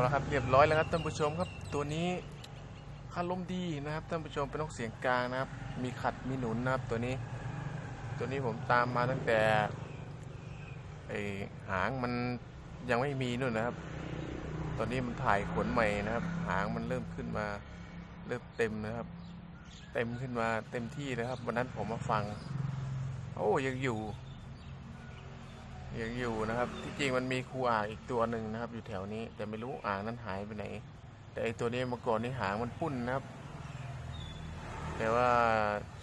แล้วครับเรียบร้อยแล้วครับท่านผู้ชมครับตัวนี้คาลมดีนะครับท่านผู้ชมเป็นนกเสียงกลางนะครับ มีขัดมีหนุนนะครับตัวนี้ ตัวนี้ผมตามมาตั้งแต่ไอหางมันยังไม่มีนู่นนะครับ ตอนนี้มันถ่ายขนใหม่นะครับ หางมันเริ่มขึ้นมาเริ่มเต็มนะครับ เต็มขึ้นมาเต็มที่นะครับ วันนั้นผมมาฟัง โอ้ยังอยู่ ยังอยู่นะครับ ที่จริงมันมีครูอ่างอีกตัวหนึ่งนะครับ อยู่แถวนี้ แต่ไม่รู้อ่างนั้นหายไปไหน แต่ไอตัวนี้เมื่อก่อนนี่หางมันปุ้นนะครับ แต่ว่า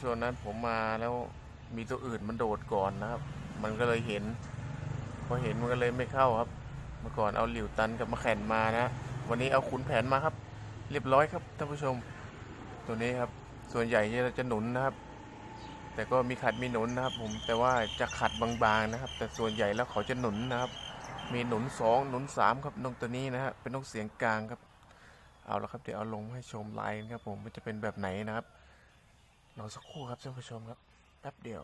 ช่วงนั้นผมมาแล้วมีตัวอื่นมันโดดก่อนนะครับ มันก็เลยเห็นพอเห็นมันก็เลยไม่เข้าครับ เมื่อก่อนเอาหลิวตันกับมาแข่นมานะวันนี้เอาขุนแผนมาครับ เรียบร้อยครับท่านผู้ชม ตัวนี้ครับ ส่วนใหญ่เราจะหนุนนะครับ แต่ก็มีขัดมีหนุนนะครับ ผมแต่ว่าจะขัดบางๆนะครับ แต่ส่วนใหญ่แล้วเขาจะหนุนนะครับ มีหนุนสองหนุนสามครับนกตัวนี้นะฮะเป็นนกเสียงกลางครับ เอาละครับเดี๋ยวเอาลงให้ชมลายกันครับ ผมมันจะเป็นแบบไหนนะครับรอสักครู่ครับท่านผู้ชมครับแป๊บเดียว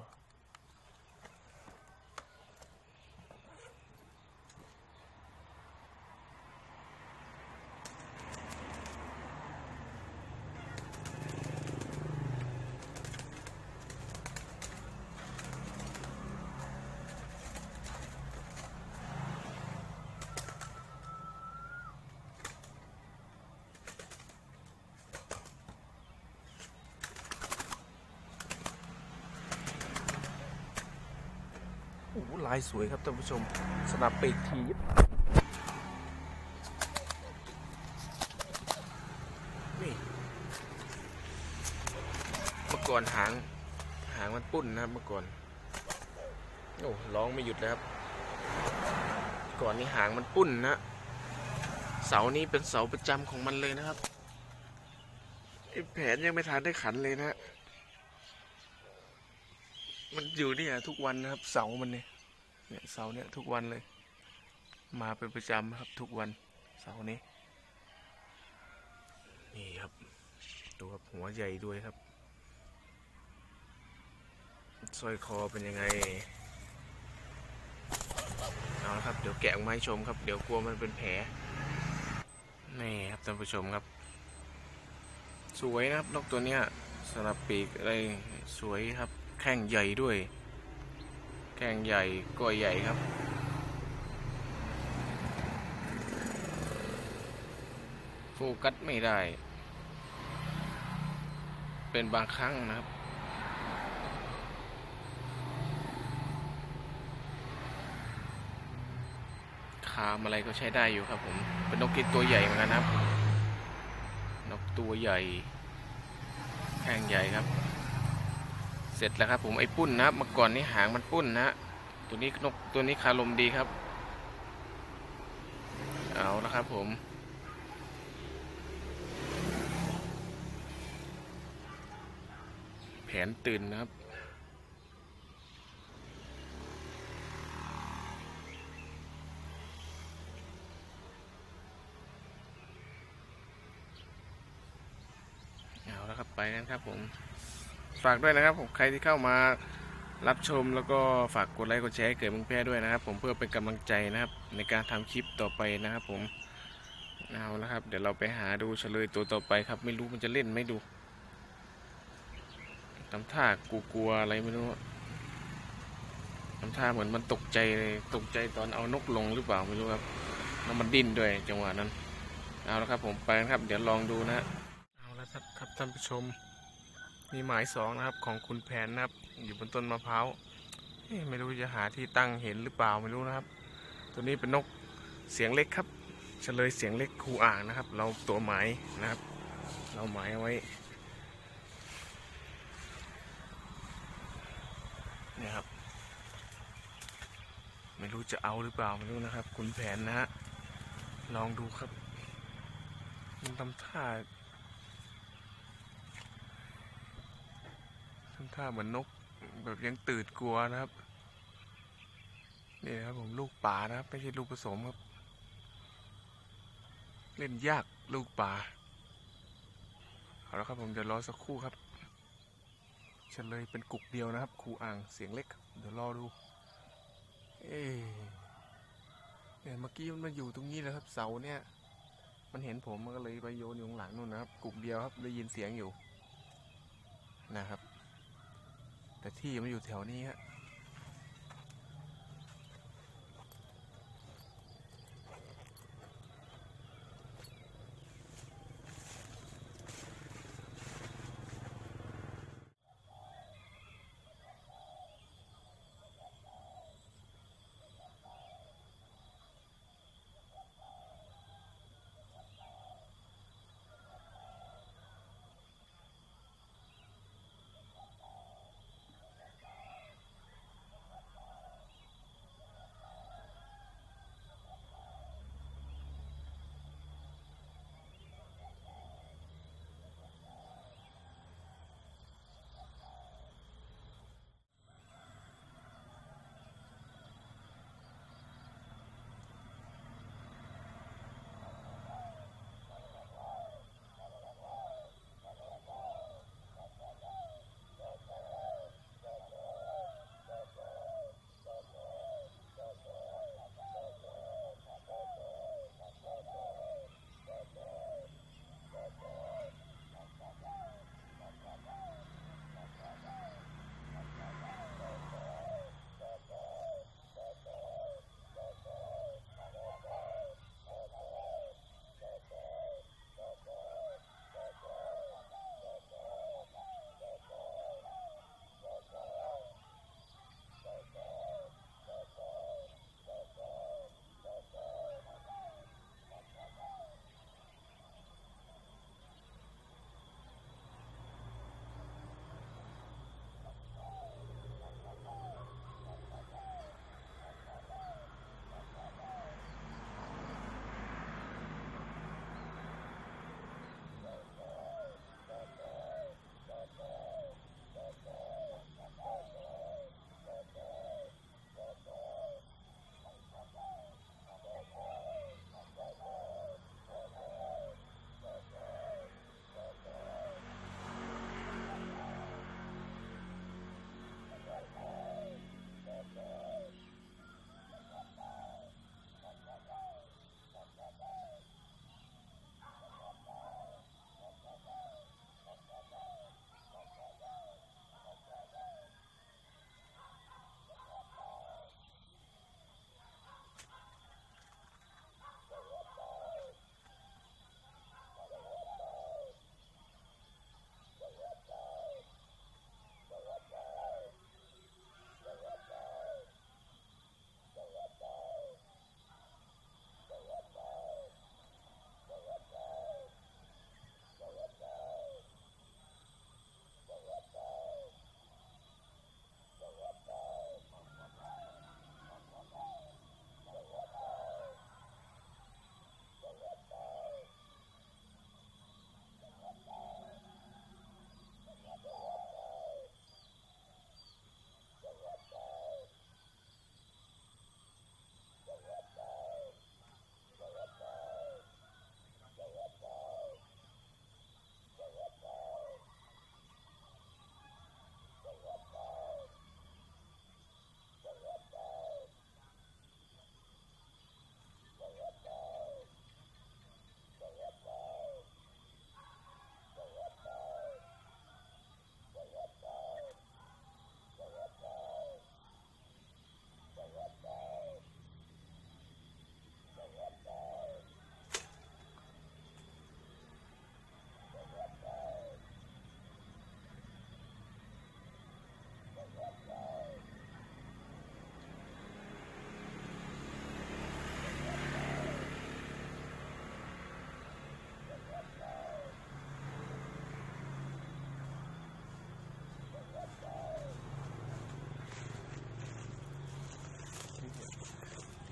ลายสวยครับท่านผู้ชมสนับปีกทีบนี่เมื่อก่อนหาง หางมันปุ้นนะครับเมื่อก่อน โอ้ร้องไม่หยุดเลยครับ ก่อนนี้หางมันปุ้นนะเสานี้เป็นเสาประจำของมันเลยนะครับไอ้แผนยังไม่ทันได้ขันเลยนะ มันอยู่เนี่ยทุกวันนะครับ เสามันเนี่ย เนี่ยเสาเนี่ยทุกวันเลย มาเป็นประจำครับทุกวันเสานี้ นี่ครับดูครับหัวใหญ่ด้วยครับสร้อยคอเป็นยังไงเอาละครับเดี๋ยวแกะออกมาให้ชมครับ เดี๋ยวกลัวมันเป็นแผลนี่ครับท่านผู้ชมครับ สวยนะครับนกตัวเนี้ยสลับปีกอะไรสวยครับแข้งใหญ่ด้วย แข้งใหญ่ก้อยใหญ่ครับ โฟกัสไม่ได้ เป็นบางครั้งนะครับคามอะไรก็ใช้ได้อยู่ครับผม เป็นนกกินตัวใหญ่เหมือนกันนะครับ นกตัวใหญ่แข้งใหญ่ครับ สร็จแล้วครับผมไอ้ปุ้นนะครับเมื่อก่อนนี้หางมันปุ้นนะตัวนี้นกตัวนี้คารมดีครับ เอาละครับผม แผนตื่นนะครับเอาละครับไปกันครับผม ฝากด้วยนะครับผมใครที่เข้ามารับชมแล้วก็ฝากกดไลค์กดแชร์ให้เกิดมึงแพ้ด้วยนะครับ ผมเพื่อเป็นกำลังใจนะครับ ในการทำคลิปต่อไปนะครับผมเอาละครับ เดี๋ยวเราไปหาดูเฉลยตัวต่อไปครับ ไม่รู้มันจะเล่นไหม่ดูทำท่ากูกลัวอะไรไม่รู้ทำท่าเหมือนมันตกใจเลยตกใจตอนเอานกลงหรือเปล่าไม่รู้ครับแล้วมันดิ้นด้วยจังหวะนั้น เอาละครับผมไปครับ เดี๋ยวลองดูนะฮะเอาละครับครับท่านผู้ชม มีหมายสองนะครับของคุณแผนนะครับ อยู่บนต้นมะพร้าวไม่รู้จะหาที่ตั้งเห็นหรือเปล่าไม่รู้นะครับ ตัวนี้เป็นนกเสียงเล็กครับเฉลยเสียงเล็กครูอ่างนะครับ เราตัวหมายนะครับ เราหมายไว้นี่ครับ ไม่รู้จะเอาหรือเปล่าไม่รู้นะครับ คุณแผนนะฮะลองดูครับมันทำท่า ทำท่าเหมือนนกแบบยังตื่นกลัวนะครับ นี่นะครับผมลูกป่านะครับ ไม่ใช่ลูกผสมครับ เล่นยากลูกป่าเอาละครับผมจะรอสักครู่ครับเฉลยเป็นกุกเดียวนะครับครูอ่างเสียงเล็ก เดี๋ยวรอดู เอ๊เนี่ยเมื่อกี้มันมาอยู่ตรงนี้แล้วครับเสาเนี่ย มันเห็นผมมันก็เลยไปโยนอยู่หลังนู่นนะครับกลุ่มเดียวครับได้ยินเสียงอยู่นะครับ แต่ที่มันอยู่แถวนี้ฮะ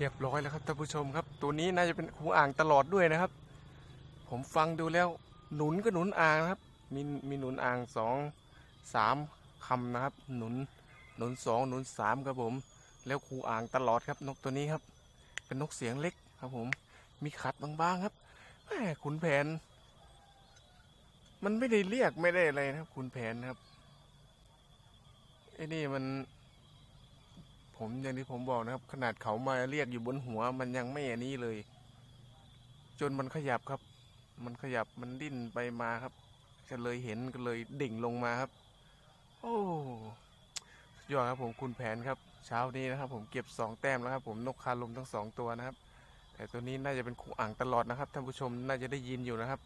เรียบร้อยแล้วครับท่านผู้ชมครับ ตัวนี้น่าจะเป็นหูอ่างตลอดด้วยนะครับ ผมฟังดูแล้วหนุนก็หนุนอ่างนะครับ มีมีหนุนอ่างสองสามคำนะครับ หนุนหนุนสองหนุนสามครับผม แล้วคูอ่างตลอดครับ นกตัวนี้ครับ เป็นนกเสียงเล็กครับผม มีขัดบางๆครับแหมขุนแผน มันไม่ได้เรียกไม่ได้อะไรนะครับขุนแผนครับไอ้นี่มัน ผมอย่างที่ผมบอกนะครับ ขนาดเขามาเรียกอยู่บนหัว มันยังไม่อันนี้เลย จนมันขยับครับ มันขยับมันดิ้นไปมาครับก็เลยเห็นก็เลยดิ่งลงมาครับ โอ้ยอดครับผมคุณแผนครับ เช้านี้นะครับ ผมเก็บสองแต้มแล้วครับ ผมนกคาลมทั้งสองตัวนะครับ แต่ตัวนี้น่าจะเป็นครูอ่างตลอดนะครับท่านผู้ชมน่าจะได้ยินอยู่นะครับ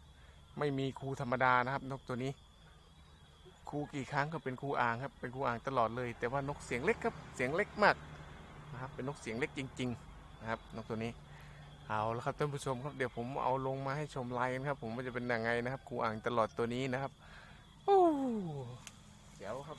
ไม่มีครูธรรมดานะครับ นกตัวนี้ ครูกี่ครั้งก็เป็นครูอ่างครับเป็นครูอ่างตลอดเลย แต่ว่านกเสียงเล็กครับเสียงเล็กมากนะครับเป็นนกเสียงเล็กจริง ๆ นะครับนกตัวนี้เอาแล้วครับท่านผู้ชมครับเดี๋ยวผมเอาลงมาให้ชมไลน์นะครับ ผมว่าจะเป็นยังไงนะครับครูอ่างตลอดตัวนี้นะครับโอ้เดี๋ยวครับ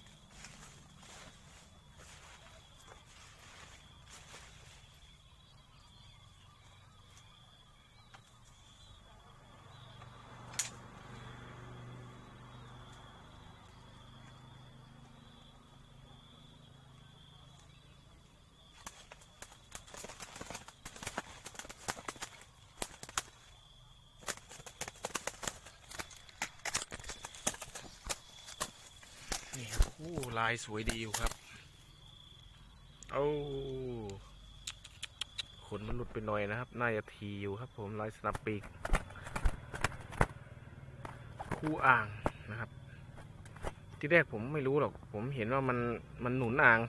ลายสวยดีอยู่ครับ เอาขนมันหลุดไปหน่อยนะครับ น่าจะทีอยู่ครับ ผมลายสนับปีก คู่อ่างนะครับ ที่แรกผมไม่รู้หรอก ผมเห็นว่ามันมันหนุนอ่าง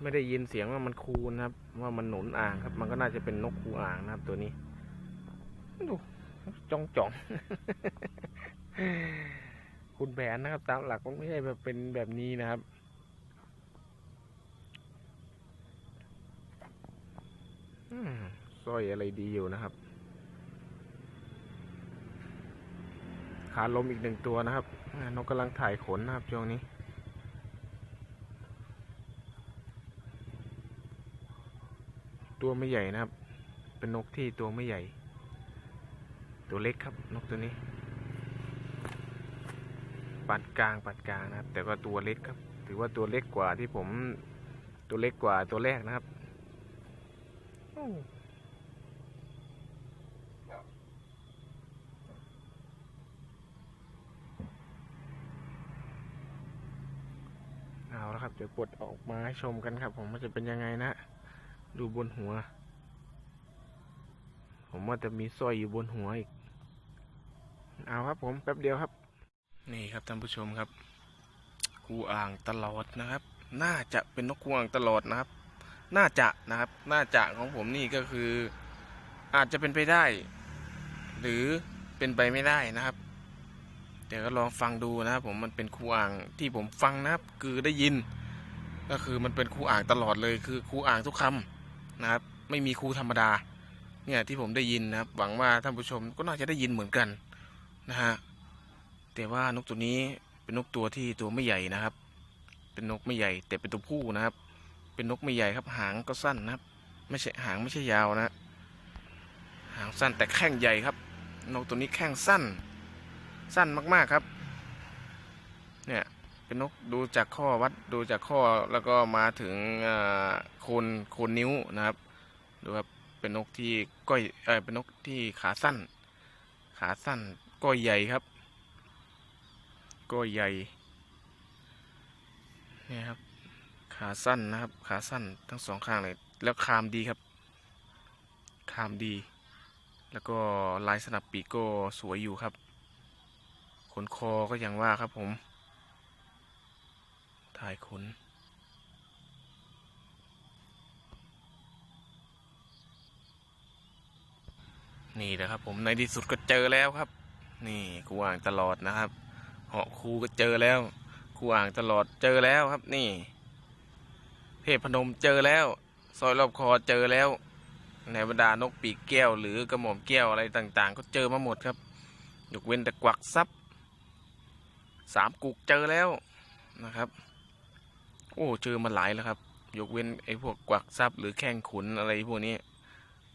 ไม่ได้ยินเสียงว่ามันคูนะครับ ว่ามันหนุนอ่างครับ มันก็น่าจะเป็นนกคูอ่างนะครับ ตัวนี้ดูจ้องจ่อง คุณแผนนะครับ ตามหลักมันไม่ใช่แบบเป็นแบบนี้นะครับ สร้อยอะไรดีอยู่นะครับ ขาลมอีกหนึ่งตัวนะครับ นกกำลังถ่ายขนนะครับช่วงนี้ตัวไม่ใหญ่นะครับ เป็นนกที่ตัวไม่ใหญ่ ตัวเล็กครับนกตัวนี้ ปานกลางปานกลางนะครับ แต่ก็ตัวเล็กครับ ถือว่าตัวเล็กกว่าที่ผมตัวเล็กกว่าตัวแรกนะครับเอาละครับเดี๋ยวปลดออกมาให้ชมกันครับ ผมว่าจะเป็นยังไงนะ ดูบนหัว ผมว่าจะมีสร้อยอยู่บนหัวอีก เอาครับผมแป๊บเดียวครับ นี่ครับท่านผู้ชมครับกูอ่างตลอดนะครับ น่าจะเป็นนกกูอ่างตลอดนะครับ น่าจะนะครับ น่าจะของผมนี่ก็คือ อาจจะเป็นไปได้ หรือเป็นไปไม่ได้นะครับ เดี๋ยวก็ลองฟังดูนะครับผมมันเป็นครูอ่างที่ผมฟังนะครับ คือได้ยิน ก็คือมันเป็นครูอ่างตลอดเลย คือครูอ่างทุกคำนะครับ ไม่มีครูธรรมดา เนี่ยที่ผมได้ยินนะครับ หวังว่าท่านผู้ชมก็น่าจะได้ยินเหมือนกันนะฮะ แต่ว่านกตัวนี้เป็นนกตัวที่ตัวไม่ใหญ่นะครับ เป็นนกไม่ใหญ่แต่เป็นตัวผู้นะครับ เป็นนกไม่ใหญ่ครับหางก็สั้นนะครับ ไม่ใช่หางไม่ใช่ยาวนะ หางสั้นแต่แข้งใหญ่ครับ นกตัวนี้แข้งสั้น สั้นมากๆครับ เนี่ยเป็นนกดูจากข้อวัดดูจากข้อแล้วก็มาถึงโคนโคนนิ้วนะครับดูครับเป็นนกที่ก้อยเออเป็นนกที่ขาสั้น ขาสั้นก้อยใหญ่ครับ ก้อยใหญ่เนี่ยครับ ขาสั้นนะครับ ขาสั้นทั้งสองข้างเลย แล้วคามดีครับ คามดี แล้วก็ลายสนับปีกก็สวยอยู่ครับขนคอก็อย่างว่าครับผม ถ่ายขนนี่แหละครับผมในที่สุดก็เจอแล้วครับ นี่ครูอ่างตลอดนะครับ เหาะครูก็เจอแล้วครูอ่างตลอดเจอแล้วครับนี่ เทพพนมเจอแล้ว ซอยรอบคอเจอแล้ว ในบรรดานกปีกแก้ว หรือกระหม่อมแก้วอะไรต่างๆ ก็เจอมาหมดครับยกเว้นแต่กวักซับสามกุกเจอแล้วนะครับ โอ้เจอมาหลายแล้วครับ ยกเว้นไอ้พวกกวักซับหรือแข้งขุนอะไรพวกนี้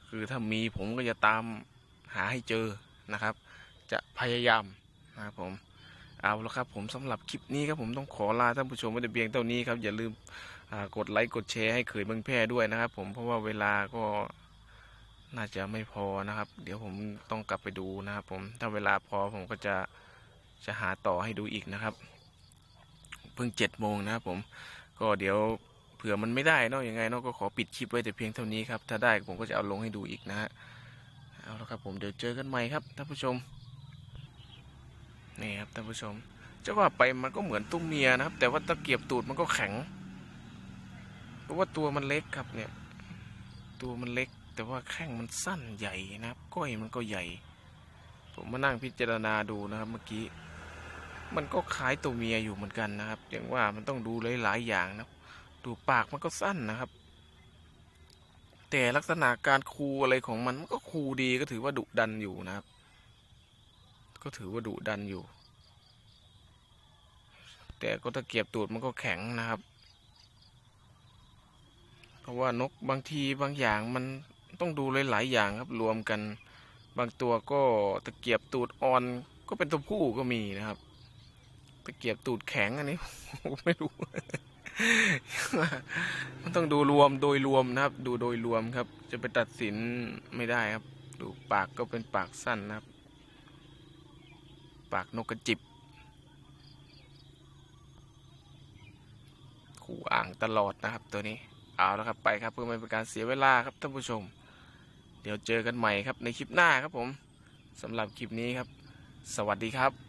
คือถ้ามีผมก็จะตามหาให้เจอนะครับ จะพยายามนะครับผม เอาละครับผมสำหรับคลิปนี้ครับผมต้องขอลาท่านผู้ชมไว้แต่เพียงเท่านี้ครับอย่าลืมกดไลค์กดแชร์ให้เขยเมืองแพร่ด้วยนะครับ ผมเพราะว่าเวลาก็น่าจะไม่พอนะครับ เดี๋ยวผมต้องกลับไปดูนะครับ ผมถ้าเวลาพอผมก็จะจะหาต่อให้ดูอีกนะครับ เพิ่งเจ็ดโมงนะครับผมก็เดี๋ยวเผื่อมันไม่ได้เนาะยังไงนาะก็ขอปิดคลิปไว้แต่เพียงเท่านี้ครับถ้าได้ผมก็จะเอาลงให้ดูอีกนะฮะเอาละครับผมเดี๋ยวเจอกันใหม่ครับท่านผู้ชม นี่ครับท่านผู้ชมจะว่าไปมันก็เหมือนตุ้มเมียนะครับ แต่ว่าตะเกียบตูดมันก็แข็ง เพราะว่าตัวมันเล็กครับเนี่ย ตัวมันเล็ก แต่ว่าแข้งมันสั้นใหญ่นะครับ ก้อยมันก็ใหญ่ ผมมานั่งพิจารณาดูนะครับเมื่อกี้ มันก็คล้ายตัวเมียอยู่เหมือนกันนะครับ อย่างว่ามันต้องดูหลายๆอย่างนะดูปากมันก็สั้นนะครับ แต่ลักษณะการคูอะไรของมันมันก็คูดีก็ถือว่าดุดันอยู่นะครับ ก็ถือว่าดุดันอยู่ แต่ก็ตะเกียบตูดมันก็แข็งนะครับ เพราะว่านกบางทีบางอย่างมันต้องดูหลายๆอย่างครับรวมกัน บางตัวก็ตะเกียบตูดอ่อนก็เป็นตัวผู้ก็มีนะครับตะเกียบตูดแข็งอันนี้ไม่รู้ มันต้องดูรวมโดยรวมนะครับ ดูโดยรวมครับ จะไปตัดสินไม่ได้ครับ ดูปากก็เป็นปากสั้นนะครับ ปากนกกระจิบขู่อ่างตลอดนะครับตัวนี้เอาแล้วครับไปครับเพื่อไม่เป็นการเสียเวลาครับท่านผู้ชม เดี๋ยวเจอกันใหม่ครับในคลิปหน้าครับผมสำหรับคลิปนี้ครับ สวัสดีครับ